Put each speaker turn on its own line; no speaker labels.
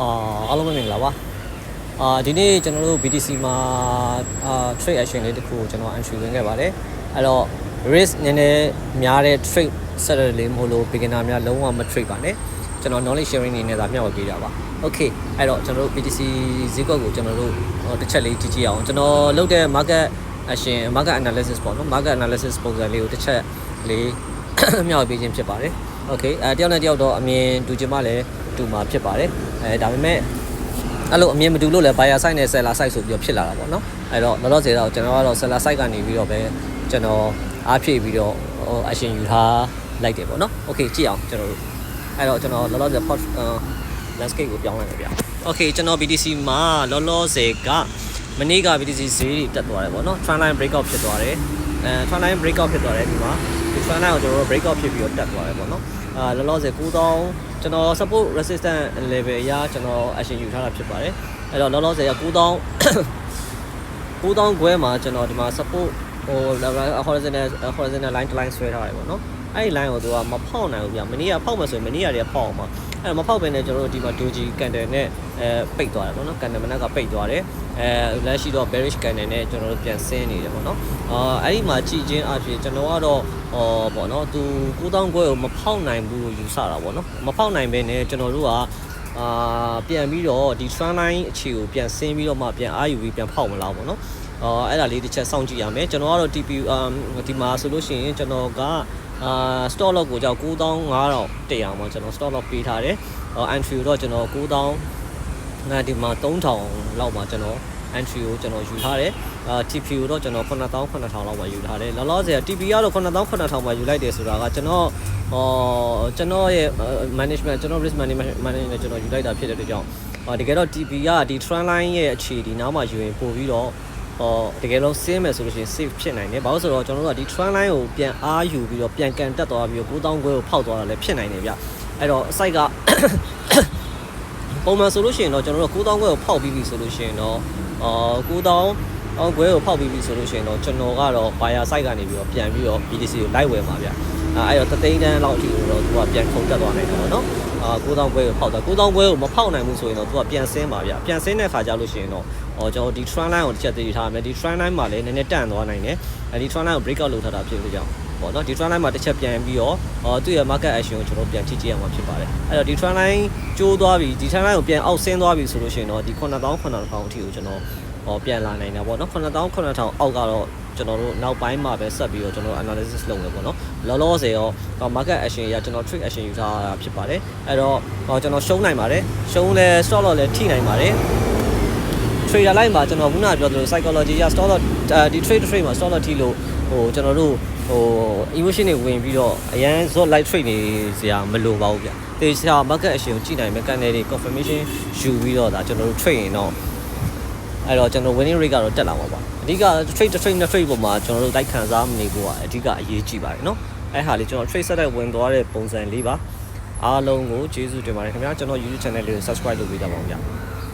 အာအားလုံးပဲမင်္ဂလာပါအာဒီနေ့ကျွန်တော်တို့ BTC မှာအာ trade action လေးတစ်ခုကိုကျွန်တော် entry ဝင်ခဲ့ပါတယ်အဲ့တော့ risk နည်းနည်းများတဲ့ trade setter လေးမဟုတ်လို့ beginner များလုံးဝမ trade ပါနဲ့ကျွန်တော် knowledge sharing အနေနဲ့သာမျှဝေပေးတာပါ okay အဲ့တော့ကျွန်တော်တို့ BTC ဈေးကွက်ကိုကျွန်တော်တို့ဟိုတစ်ချက်လေးကြည့်ကြည့်အောင်ကျွန်တော်လုပ်တဲ့ market action market analysis ပေါ့နော် market analysis ပုံစံလေးကိုတစ်ချက်လေးမျှဝေပေးခြင်းဖြစ်ပါတယ် okay အဲတယောက်နဲ့တယောက်တော့အမြင်တူချင်မှလည်း တူမှာဖြစ်ပါတယ်အဲဒါပေမဲ့အဲ့လိုအမြင်မတူလို့လည်း buyer side နဲ့ seller side ဆိုပြီးတော့ဖြစ်လာတာပေါ့နော်အဲ့တော့လောလောဆယ်တော့ကျွန်တော်ကတော့ seller side ကနေပြီးတော့ပဲကျွန်တော်အားဖြည့်ပြီးတော့ဟို action ယူထားလိုက်တယ်ပေါ့နော် okay ကြည့်အောင်ကျွန်တော်တို့အဲ့တော့ကျွန်တော်လောလောဆယ် port landscape ကိုပြောင်းလိုက်တယ်ဗျ okay ကျွန်တော် BTC မှာလောလောဆယ်ကမနေ့က BTC ဈေးတွေတက်သွားတယ်ပေါ့နော် trend line breakout ဖြစ်သွားတယ်အဲ trend line breakout ဖြစ်သွားတယ်ဒီမှာဒီ trend line ကိုကျွန်တော်တို့ breakout ဖြစ်ပြီးတော့တက်သွားတယ်ပေါ့နော်အာလောလောဆယ်9000 ကျွန်တော် support resistance level အရာကျွန်တော် action ယူထားတာဖြစ်ပါတယ်အဲ့တော့လောလောဆယ်က9000 9000ခွဲမှာကျွန်တော်ဒီမှာ support ဟို horizontal horizontal line တစ် line ဆွဲထားတယ်ပေါ့နော်အဲ့ဒီ line ကိုသူကမဖောက်နိုင်ဘူးဗျမနေ့ကဖောက်မယ်ဆိုရင်မနေ့ကတည်းကဖောက်အောင်ပါ အဲ့တော့မဖောက်ဘဲနဲ့ကျွန်တော်တို့ဒီမှာ doji candle နဲ့အဲပိတ်သွားတယ်ပေါ့နော် candle မနက်ကပိတ်သွားတယ်အဲလက်ရှိတော့ bearish candle နဲ့ကျွန်တော်တို့ပြန်ဆင်းနေတယ်ပေါ့နော်အာအဲ့ဒီမှာကြည့်ချင်းအဖြစ်ကျွန်တော်ကတော့ဟောပေါ့နော်သူ9000ခွဲကိုမဖောက်နိုင်ဘူးလို့ယူဆတာပေါ့နော်မဖောက်နိုင်ဘဲနဲ့ကျွန်တော်တို့ကအာပြန်ပြီးတော့ဒီ trend line အခြေကိုပြန်ဆင်းပြီးတော့မှပြန်အာယူပြီးပြန်ဖောက်မလားပေါ့နော် အော်အဲ့ဒါလေးတစ်ချက်စောင့်ကြည့်ရမယ်ကျွန်တော်ကတော့ TPU အမ်ဒီမှာဆိုလို့ရှိရင်ကျွန်တော်ကအာ stock loss ကိုကြောက်9500တက်အောင်မှာကျွန်တော် stock loss ပေးထားတယ်အော် entry ကိုတော့ကျွန်တော်9000ငါဒီမှာ3000လောက်မှာကျွန်တော် entry ကိုကျွန်တော်ယူထားတယ်အာ TP ကိုတော့ကျွန်တော်9000 9000လောက်မှာယူထားတယ်လောလောဆယ် TP ကတော့9000 9000မှာယူလိုက်တယ်ဆိုတာကကျွန်တော်ဟောကျွန်တော်ရဲ့ management ကျွန်တော် risk management management ကျွန်တော်ယူလိုက်တာဖြစ်တဲ့အတွက်ကြောင့်ဟောတကယ်တော့ TP ကဒီ trend line ရဲ့အခြေဒီနားမှာယူရင်ပို့ပြီးတော့ ဟောတကယ်လို့ဆင်းမယ်ဆိုလို့ရှိရင် safe ဖြစ်နိုင်တယ်။ဘာလို့ဆိုတော့ကျွန်တော်တို့ကဒီ trend line ကိုပြန်အားယူပြီးတော့ပြန်ကန်တက်သွားပြီးတော့9000ခွဲကိုဖောက်သွားတာလည်းဖြစ်နိုင်တယ်ဗျ။အဲ့တော့ site ကပုံမှန်ဆိုလို့ရှိရင်တော့ကျွန်တော်တို့9000ခွဲကိုဖောက်ပြီးပြီဆိုလို့ရှိရင်တော့အာ9000အောင်ခွဲကိုဖောက်ပြီးပြီဆိုလို့ရှိရင်တော့ကျွန်တော်ကတော့ buyer site ကနေပြီးတော့ပြန်ပြီးတော့ BTC ကိုလိုက်ဝယ်ပါဗျ။အဲအဲ့တော့တသိန်းတန်းလောက်အထိကိုတော့သူကပြန်ခုန်တက်သွားနိုင်တယ်ပေါ့နော်။ အာ9000ခွဲကိုဖောက်တာ9000ခွဲကိုမဖောက်နိုင်ဘူးဆိုရင်တော့သူကပြန်ဆင်းပါဗျ။ပြန်ဆင်းတဲ့ခါကျလို့ရှိရင်တော့ဟောကျွန်တော်ဒီ trend line ကိုတစ်ချက်သိထားမယ်ဒီ trend line မှာလည်းနည်းနည်းတန့်သွားနိုင်တယ်အဲဒီ trend line ကို breakout လုပ်ထားတာဖြစ်လို့ကြောင့်ပေါ့နော်ဒီ trend line မှာတစ်ချက်ပြန်ပြီးတော့ဟောသူ့ရဲ့ market action ကိုကျွန်တော်ပြန်ကြည့်ကြည့်ရမှာဖြစ်ပါတယ်အဲ့တော့ဒီ trend line ကျိုးသွားပြီဒီ trend line ကိုပြန်အောက်ဆင်းသွားပြီဆိုလို့ရှိရင်တော့ဒီ9000 9000အထိကိုကျွန်တော် ဟောပြန်လာနိုင်တာပေါ့နော်9000 9000အောက်ကတော့ကျွန်တော်တို့နောက်ပိုင်းမှာပဲဆက်ပြီးတော့ကျွန်တော် analysis လုပ်မယ်ပေါ့နော်လောလောဆယ်ရော market action ရကျွန်တော် trade action ယူထားတာဖြစ်ပါတယ်အဲ့တော့ဟောကျွန်တော်ရှုံးနိုင်ပါတယ်ရှုံးလဲ stop loss လဲထိနိုင်ပါတယ် trader line မှာကျွန်တော်ခုနကပြောသလို psychology ရ stop loss ဒီ trade trade မှာ stop loss ထိလို့ဟိုကျွန်တော်တို့ဟို emotion တွေဝင်ပြီးတော့အရန် zot light trade နေစရာမလိုပါဘူးဗျ။တေချာ market action ကိုကြည့်နိုင်မယ် candle တွေ confirmation ယူပြီးတော့ဒါကျွန်တော်တို့ trade ရင်တော့ အဲ့တော့ကျွန်တော် winning rate ကတော့တက်လာမှာပါ။အဓိက trade trade နဲ့ trade ပုံမှာကျွန်တော်တို့တိုက်ခံစားမနေဖို့ကအဓိကအရေးကြီးပါတယ်နော်။အဲ့ဟာလေးကျွန်တော် trade set တဲ့ဝင်သွားတဲ့ပုံစံလေးပါ။အားလုံးကိုကျေးဇူးတင်ပါတယ်ခင်ဗျာကျွန်တော် YouTube channel လေးကို subscribe လုပ်ပေးကြပါဦးဗျာ။